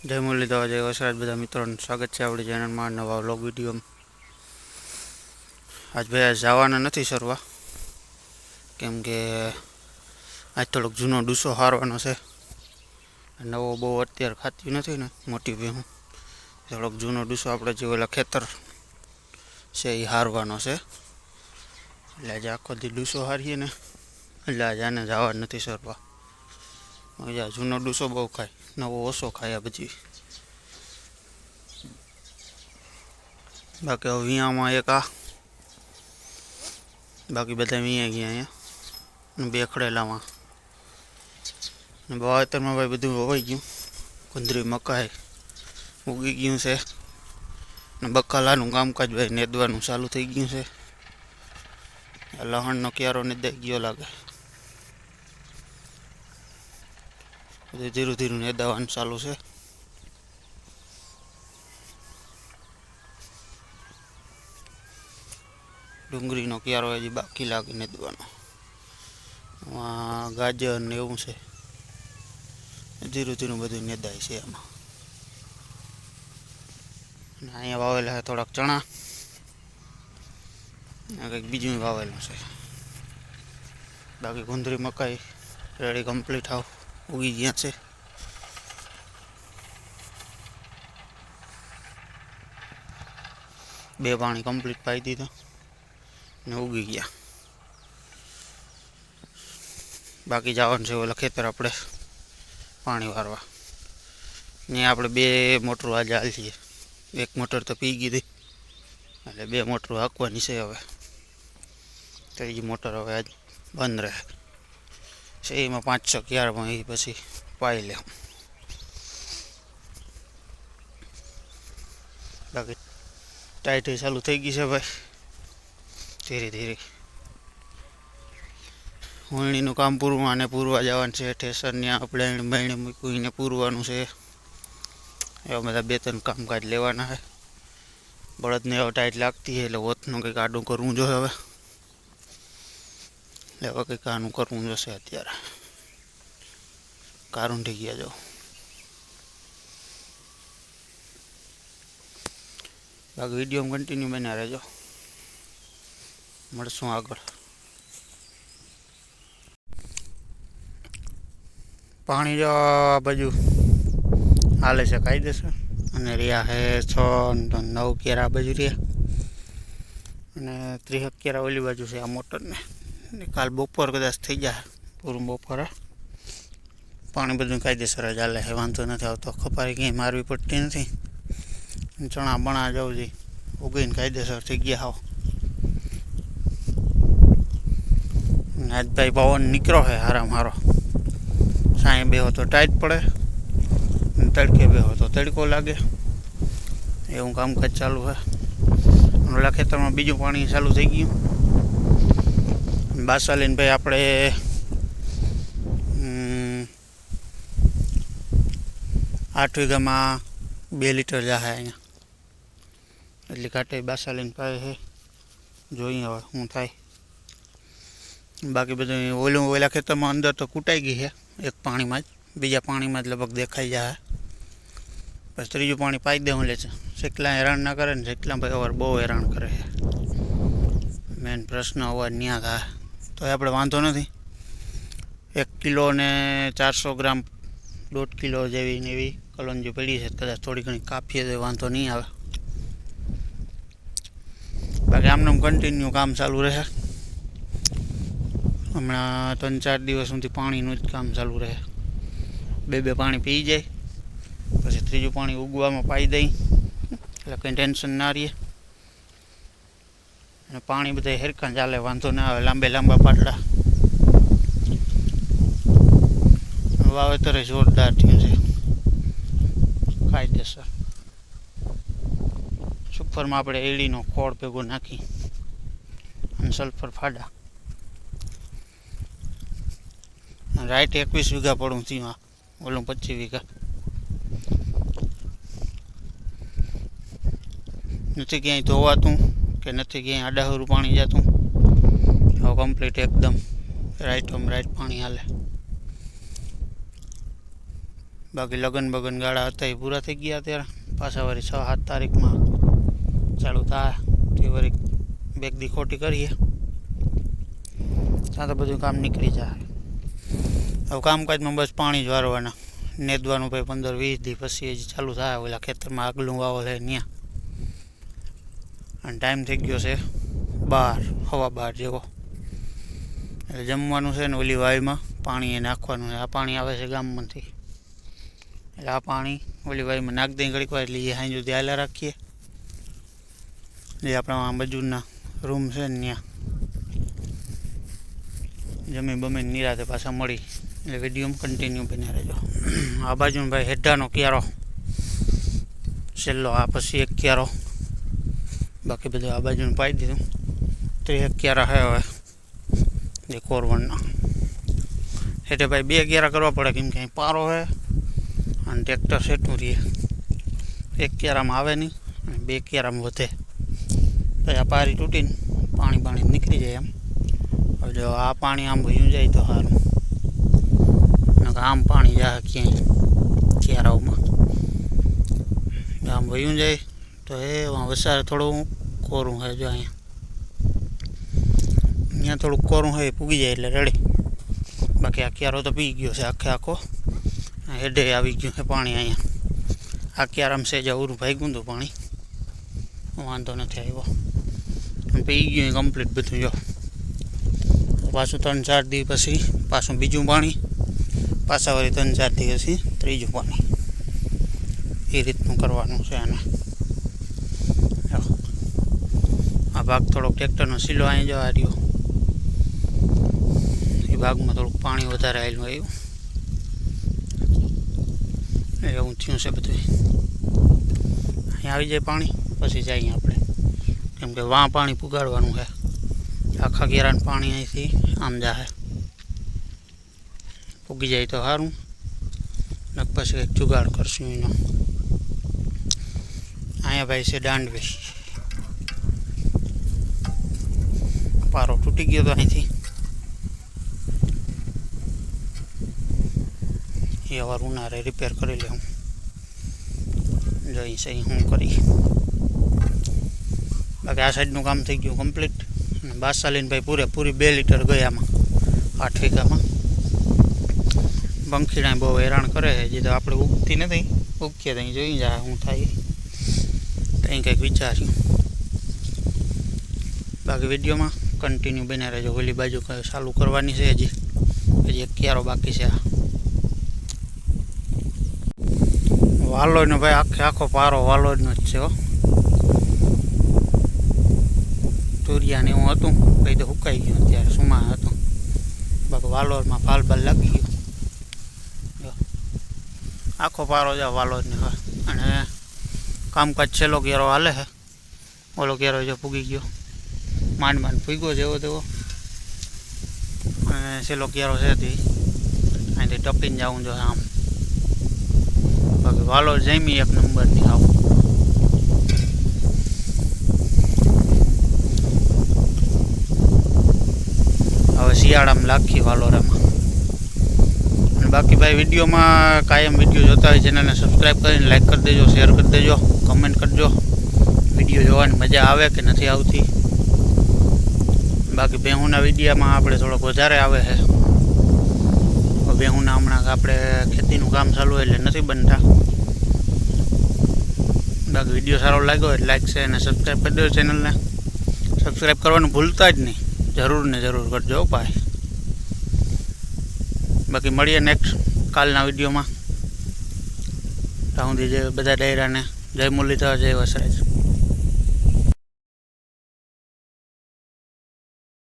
જય મુરલીધર, જય વસરાજ. બધા મિત્રોનું સ્વાગત છે આપણી ચેનલમાં નવા વ્લોગ વિડીયોમાં આજ ભાઈ જવાના નથી સરવા. કેમ કે આજ થોડોક જૂનો ડૂસો હારવાનો છે. નવો બહુ અત્યારે ખાતી નથી ને, મોટી ભેહું થોડોક જૂનો ડૂસો આપણે જે ઓલા ખેતર છે એ હારવાનો છે. એટલે આજે આખો દી ડૂસો હારીએ ને, એટલે આજે આને જવા નથી સરવા. જૂનો ડૂસો બહુ ખાય. નવો ઓછો ખાયા પછી બાકી હવે વિયામાં એક આ. બાકી બધા વિયા ગયા અહીંયા. બે ખડેલામાં વાવેતરમાં ભાઈ બધું વવાઈ ગયું. કુંદરી મકાઈ ઉગી ગયું છે. ને બકાલાનું કામકાજ ભાઈ નેદવાનું ચાલુ થઈ ગયું છે. લહણનો ક્યારો નેદાઈ ગયો લાગે બધું ધીરું ધીરું નેદાવાનું ચાલુ છે. ડુંગળીનો ક્યારો હજી બાકી લાગે નેદવાનો એમાં ગાજર ને એવું છે. ધીરું ધીરું બધું નેદાય છે એમાં અને અહીંયા વાવેલા છે થોડાક ચણા. કંઈક બીજું વાવેલું છે. બાકી ગુંદરી મકાઈ રેડી કમ્પ્લીટ આવ. ઉગી ગયા છે બે પાણી કમ્પ્લીટ પાઈ દીધા ને ઉગી ગયા બાકી જવાનું છે ઓલા ખેતર આપણે પાણી વારવા ને આપણે બે મોટરું આજે હાલીએ એક મોટર તો પી ગઈ હતી એટલે બે મોટરું હાંકવાની છે હવે ત્રીજી મોટર હવે આજ બંધ રહે છે, એમાં છ ક્યારમાં એ પછી પાઈ લે. બાકી ટાઈટ ચાલુ થઈ ગઈ છે ભાઈ. ધીરે ધીરે. હોળણીનું કામ પૂરવા અને પૂરવા જવાનું છે, ઠેસરને આપણે બહેણે મૂકીને પૂરવાનું છે. એવા બધા બે ત્રણ કામકાજ લેવાના છે. બળદને હવે ટાઈટ લાગતી છે, એટલે ઓથનું કંઈક આડું કરવું જોઈએ હવે. એટલે હવે કંઈક આનું કરવું જોશે અત્યારે. થઈ ગયા જો. બાકી વીડિયો કન્ટિન્યુ બન્યા રહેજો. મળશું આગળ. પાણી જો આ બાજુ હાલે છે કાયદેસર અને રહ્યા હે છ નવ કેરા આ બાજુ રહ્યા. અને ત્રીસ કેરા ઓલી બાજુ છે, આ મોટરને. કાલ બપોર કદાચ થઈ જાય. પૂરું બપોરે. પાણી બધું કાયદેસર જ હાલે છે, વાંધો નથી આવતો. ખપારી ક્યાંય મારવી પડતી નથી. ચણા બણા જવું જોઈએ ઉગીને કાયદેસર થઈ ગયા હાવ નાજભાઈ પવન નીકળ્યો છે હારામ હારો સાંય બેહો તો ટાઈટ પડે. તડકે બેહો તો તડકો લાગે. એવું કામકાજ ચાલુ છે ઓલા ખેતરમાં બીજું પાણી ચાલુ થઈ ગયું. બાસાલીન ભાઈ આપણે હમ, આઠ વીઘામાં બે લીટર જાહે અહીંયા. એટલે કાંટે બાસાલીન પાય છે જોઈએ હવે શું થાય. બાકી બધું ઓલું ઓલા ખેતરમાં અંદર તો કૂટાઈ ગઈ છે એક પાણીમાં જ. બીજા પાણીમાં જ લગભગ દેખાઈ જાય પછી ત્રીજું પાણી પાઈ દેવું લે છે. શેકલા હેરાન ના કરે ને શેકલા ભાઈ અવાર બહુ હેરાન કરે છે મેન પ્રશ્ન અવાર ન્યા થાય તો આપણે વાંધો નથી. એક કિલો ને ચારસો ગ્રામ દોઢ કિલો જેવી ને એવી કલોંજી પડી છે. કદાચ થોડી ઘણી કાપીએ તો વાંધો નહીં આવે. બાકી આમને કન્ટિન્યુ કામ ચાલુ રહે. હમણાં ત્રણ ચાર દિવસ સુધી પાણીનું જ કામ ચાલુ રહે. બે બે પાણી પી જાય. પછી ત્રીજું પાણી ઉગવામાં પાઈ દઈ. એટલે કંઈ ટેન્શન ના રહીએ અને પાણી બધા હેરખાં ચાલે, વાંધો ના આવે, લાંબે લાંબા પાટલા. વાવેતરે જોરદાર થયું છે. કાયદેસર. સુપરમાં આપણે એળીનો ખોળ ભેગો નાખી અને સલ્ફર ફાડા. રાઈટ એકવીસ વીઘા પડું ત્યાં ઓલું પચીસ વીઘા. નથી ક્યાંય ધોવાતું. કે નથી ક્યાંય આડાહરું પાણી જતું. હવે કમ્પ્લીટ એકદમ રાઈટ ઓમ રાઈટ પાણી હાલે. બાકી લગન બગન ગાળા હતા એ પૂરા થઈ ગયા ત્યારે પાછા વળી છ સાત તારીખમાં ચાલુ થાય. તે વળી બેગદી ખોટી કરીએ. ત્યાં તો બધું કામ નીકળી જાય. હવે કામકાજમાં બસ પાણી જ વારવાના. નેદવાનું ભાઈ પંદર વીસ દી પછી ચાલુ થાય. ઓલા ખેતરમાં આગલું વાવો થાય ત્યાં અને ટાઈમ થઈ ગયો છે બાર, હવા બાર જેવો. એટલે જમવાનું છે ને ઓલી વાયુમાં પાણી એ નાખવાનું છે. આ પાણી આવે છે ગામમાંથી. એટલે આ પાણી ઓલી વાયુમાં નાખ દઈ ઘડીક વાર, એટલે એ હાઈ સુધી હાલા રાખીએ. જે આપણા આ બાજુના રૂમ છે ને ત્યાં. જમી બમી નિરાતે પાછા મળી. એટલે વીડિયો કન્ટિન્યુ બની રહેજો. આ બાજુ ભાઈ હેઠાનો ક્યારો? છેલ્લો, આ પછી એક ક્યારો? બાકી બધું આ બાજુનું પાઈ દીધું તો એક ક્યારા હે હવે જે કોરવણના હેઠે ભાઈ બે ક્યારા કરવા પડે કેમ કે અહીં પારો હે અને ટ્રેક્ટર સેટું રહીએ એક ક્યારામાં આવે નહીં અને બે ક્યારામાં વધે પછી આ પારી તૂટીને પાણી પાણી નીકળી જાય એમ હવે જો આ પાણી આમ ભયું જાય તો સારું નકર આમ પાણી જાય ક્યાંય ક્યારાઓમાં આમ ભયું જાય તો એ વસારે થોડું કોરું હે જો અહીંયા. અહીંયા થોડુંક કોરું હોય પૂગી જાય એટલે રેડી. બાકી આ ક્યારો તો પી ગયો છે આખે આખો. હેડે આવી ગયું છે પાણી અહીંયા. આ ક્યારામ છે જવું ભાઈ ગુંદું પાણી. વાંધો નથી આવ્યો. પી ગયું કમ્પ્લીટ બધું, જો. પાછું ત્રણ ચાર દી પછી પાછું બીજું પાણી. પાછા વળી ત્રણ ચાર દી પછી ત્રીજું પાણી. એ રીતનું કરવાનું છે આને જો. આ ભાગ થોડોક ટ્રેક્ટરનો સીલો અહીં જવા રહ્યો. એ ભાગમાં થોડુંક પાણી વધારે આવેલું આવ્યું એવું. થયું છે બધું. અહીં આવી જાય પાણી, પછી જઈએ આપણે. કેમ કે વાં પાણી પુગાડવાનું છે. આખા ઘેરાનું પાણી અહીંથી આમ જાહે. પૂગી જાય તો સારું ને પછી કંઈક જુગાડ કરશું એનો. અહીંયા ભાઈ છે દાંડવી પારો તૂટી ગયો તો અહીંથી. એ અવાર ઉનારે રિપેર કરી લેવું જઈ સહી હું કરી. બાકી આ સાઈડનું કામ થઈ ગયું કમ્પ્લીટ અને બાસાલીનભાઈ પૂરેપૂરી બે લીટર ગયામાં, આઠ વીઘામાં. પંખીડા બહુ હેરાન કરે છે જે તો આપણે ઉગતી નથી. ઉગીએ ત્યાં જોઈ જાય હું થાય. ત્યાં કંઈક વિચાર્યું. બાકી વિડીયોમાં કન્ટિન્યુ બન્યા રહેજો. ઓલી બાજુ કંઈ ચાલુ કરવાની છે હજી. હજી એક ક્યારો બાકી છે વાલોડનો ભાઈ આખે આખો પારો વાલોડનો જ છે હો. તુરિયા ને એવું હતું. પછી તો સુકાઈ ગયું અત્યારે સુમા હતું. બાકી વાલોરમાં ફાલ બાલ લાગી ગયો. આખો પારો છે વાલોડને અને કામકાજ છેલ્લો ઘેરો હાલે છે ઓલો ઘેરો જો પૂગી ગયો. માંડ માંડ ફૂગ્યો જેવો તેવો. અને છેલ્લો ક્યારો છે તે. અહીંથી ટપીને જવું જોઈએ આમ. બાકી વાલો જમી એક નંબરની આવું. હવે શિયાળામાં લાખી વાલોરામાં. અને બાકી ભાઈ વિડીયોમાં કાયમ વીડિયો જોતા હોય ચેનલને સબસ્ક્રાઈબ કરીને લાઈક કરી દેજો શેર કરી દેજો કમેન્ટ કરજો. વીડિયો જોવાની મજા આવે કે નથી આવતી? બાકી બેહુના વિડીયામાં આપણે થોડોક વધારે આવે છે. બેહુના હમણાં આપણે ખેતીનું કામ ચાલુ હોય એટલે નથી બનતા. બાકી વીડિયો સારો લાગ્યો હોય લાઈક છે અને સબસ્ક્રાઈબ કરી દો ચેનલને. સબસ્ક્રાઈબ કરવાનું ભૂલતા જ નહીં. જરૂર ને જરૂર કરજો ભાઈ. બાકી મળીએ નેક્સ્ટ કાલના વિડીયોમાં. ત્યાં સુધી જે બધા ડાયરાને જય મુરલીધર, જય વસરાજ.